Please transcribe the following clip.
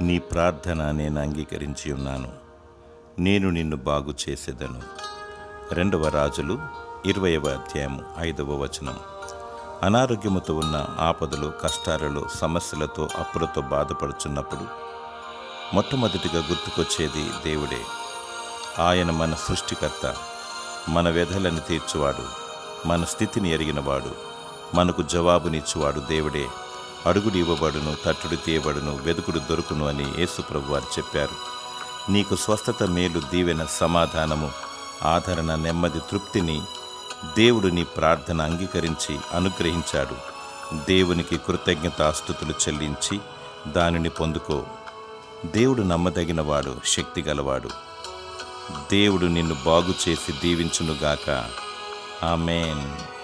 నీ ప్రార్థన నేను అంగీకరించి ఉన్నాను. నేను నిన్ను బాగు చేసేదను. రెండవ రాజులు ఇరవయవ అధ్యాయము ఐదవ వచనం. అనారోగ్యముతో ఉన్న ఆపదలు కష్టాలలో సమస్యలతో అప్పులతో బాధపడుచున్నప్పుడు మొట్టమొదటిగా గుర్తుకొచ్చేది దేవుడే. ఆయన మన సృష్టికర్త మన వ్యధలను తీర్చువాడు మన స్థితిని ఎరిగినవాడు మనకు జవాబునిచ్చువాడు దేవుడే. అడుగుడు ఇవ్వబడును తట్టుడు తీయబడును వెదుకుడు దొరుకును అని యేసుప్రభు వారు చెప్పారు. నీకు స్వస్థత మేలు దీవెన సమాధానము ఆదరణ నెమ్మది తృప్తిని దేవుడు నీ ప్రార్థన అంగీకరించి అనుగ్రహించాడు. దేవునికి కృతజ్ఞతాస్థుతులు చెల్లించి దానిని పొందుకో. దేవుడు నమ్మదగినవాడు శక్తిగలవాడు దేవుడు నిన్ను బాగు చేసి దీవించునుగాక. ఆమెన్.